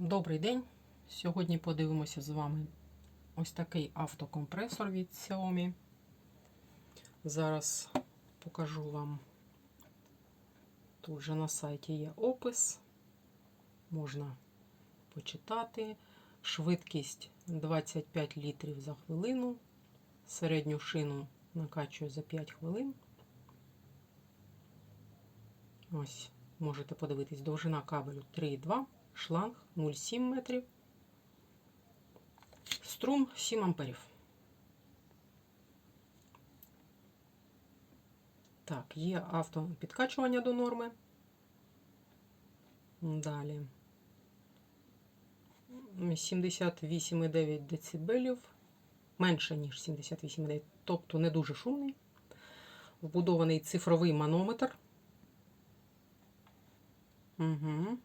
Добрий день! Сьогодні подивимося з вами ось такий автокомпресор від Xiaomi. Зараз покажу вам. Тут же на сайті є опис. Можна почитати. Швидкість 25 літрів за хвилину. Середню шину накачує за 5 хвилин. Ось, можете подивитись, довжина кабелю 3,2 шланг 0,7 метрів, струм 7 амперів. Так, є автопідкачування до норми. Далі 78,9 дБ, менше, ніж 78,9, тобто не дуже шумний. Вбудований цифровий манометр. Угу.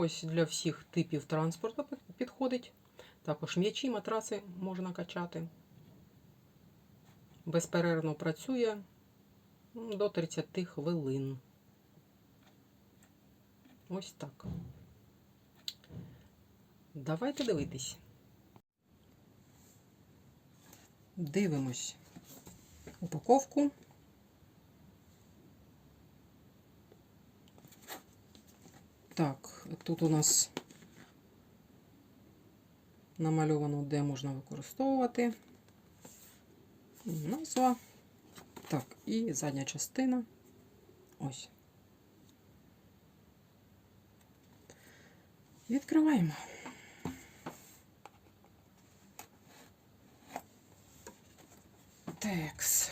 Ось для всіх типів транспорту підходить. Також м'ячі, матраси можна качати. Безперервно працює до 30 хвилин. Ось так. Давайте дивитись. Дивимось упаковку. Так, тут у нас намальовано, де можна використовувати. Назва. Так, і задня частина. Ось. Відкриваємо. Текс.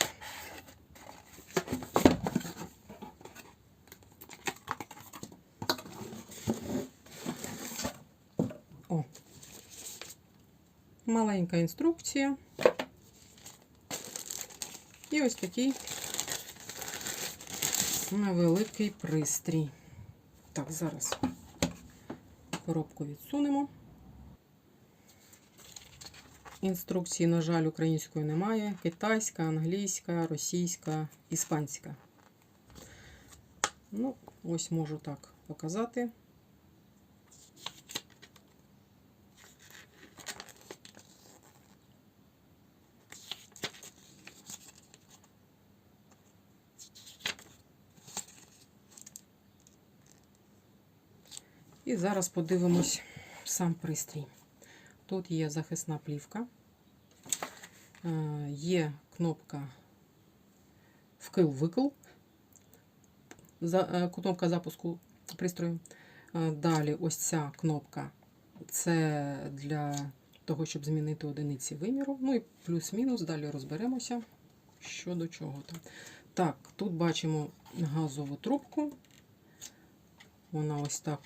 Маленька інструкція. І ось такий невеликий пристрій. Так, зараз коробку відсунемо. Інструкції, на жаль, української немає. Китайська, англійська, російська, іспанська. Ну, ось можу так показати. І зараз подивимось сам пристрій. Тут є захисна плівка, е, є кнопка вкил-викил, за- е, кнопка запуску пристрою. Е, Далі ось ця кнопка це для того, щоб змінити одиниці виміру. Ну і плюс-мінус, далі розберемося, що до чого там. Так, тут бачимо газову трубку. Вона ось так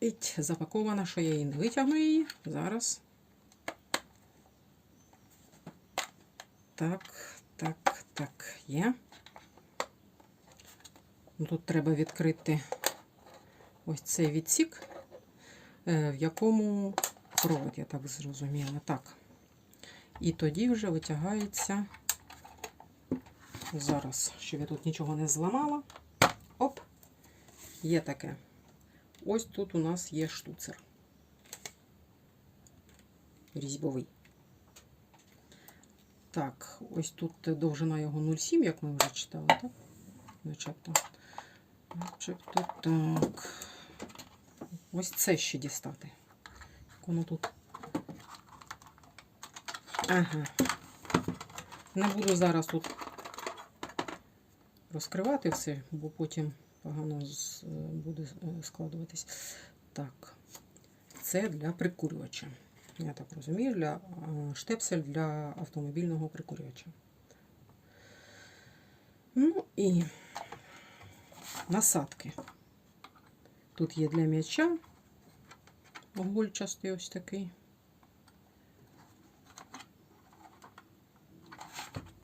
Іть, запакована, що я її не витягну її. Зараз. Так, так, так, є. Ну, Тут треба відкрити ось цей відсік, е, в якому провод, я так зрозуміла. Так. І тоді вже витягається. Зараз, щоб я тут нічого не зламала. Оп, є таке. Ось тут у нас є штуцер. Різьбовий. Так, ось тут довжина його 0,7, як ми вже читали, так? Начебто. Начебто так. Ось це ще дістати. Як воно тут. Ага. Не буду зараз тут розкривати все, бо потім погано буде е, складуватись. Так, це для прикурювача. Я так розумію, для е, штепсель для автомобільного прикурювача. Ну і насадки. Тут є для м'яча гульчастий ось такий.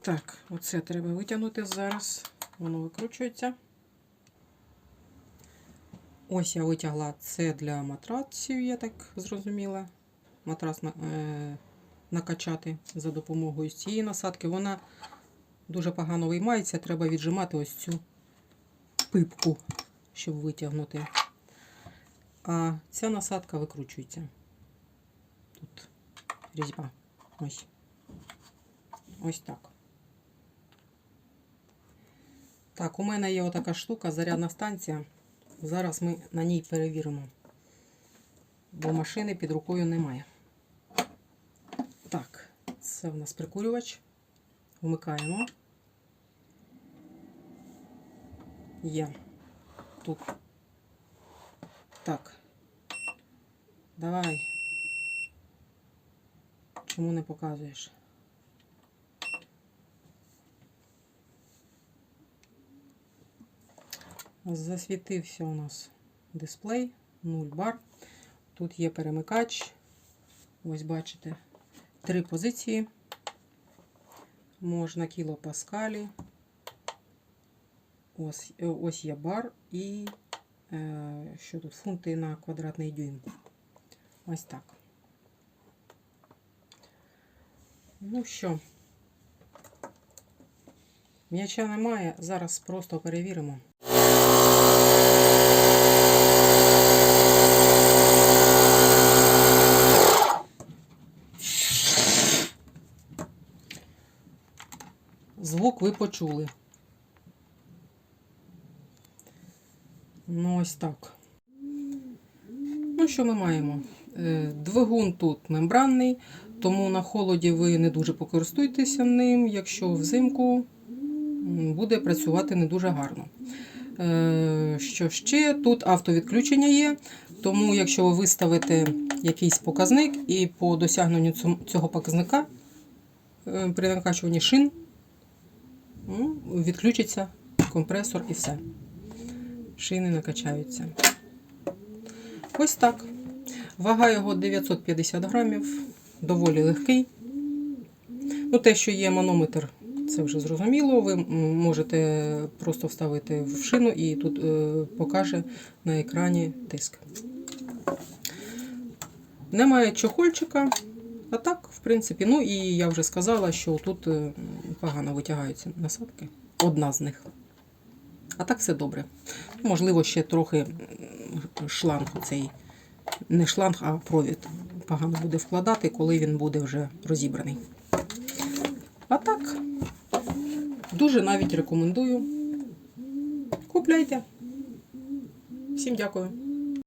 Так, оце треба витягнути зараз. Воно викручується. Ось я витягла це для матраців, я так зрозуміла. Матрас на, е, накачати за допомогою цієї насадки. Вона дуже погано виймається, треба віджимати ось цю пипку, щоб витягнути. а ця насадка викручується. Тут різьба. Ось. Ось так. Так, у мене є отака штука, зарядна станція. Зараз ми на ній перевіримо. Бо машини під рукою немає. Так, це в нас прикурювач. Вмикаємо. Є. Тут. Так. Давай. Чому не показуєш? Засвітився у нас дисплей, 0 бар. Тут є перемикач. Ось бачите, три позиції. Можна кілопаскалі. Ось, ось є бар і е, що тут фунти на квадратний дюйм. Ось так. Ну що, м'яча немає. Зараз просто перевіримо. Звук ви почули. Ну, ось так. Ну, що ми маємо? Е, Двигун тут мембранний, тому на холоді ви не дуже покористуєтеся ним, якщо взимку буде працювати не дуже гарно. Е, Що ще? Тут автовідключення є, тому якщо ви виставите якийсь показник і по досягненню цього показника е, при накачуванні шин відключиться компресор і все. Шини накачаються. Ось так. Вага його 950 грамів, доволі легкий. Ну, те, що є манометр, це вже зрозуміло. Ви можете просто вставити в шину і тут е, покаже на екрані тиск. Немає чохольчика. А так, в принципі, ну і я вже сказала, що тут е, погано витягаються насадки. Одна з них. А так все добре. Можливо, ще трохи шланг цей, не шланг, а провід. Погано буде вкладати, коли він буде вже розібраний. А так, дуже навіть рекомендую. Купляйте. Всім дякую.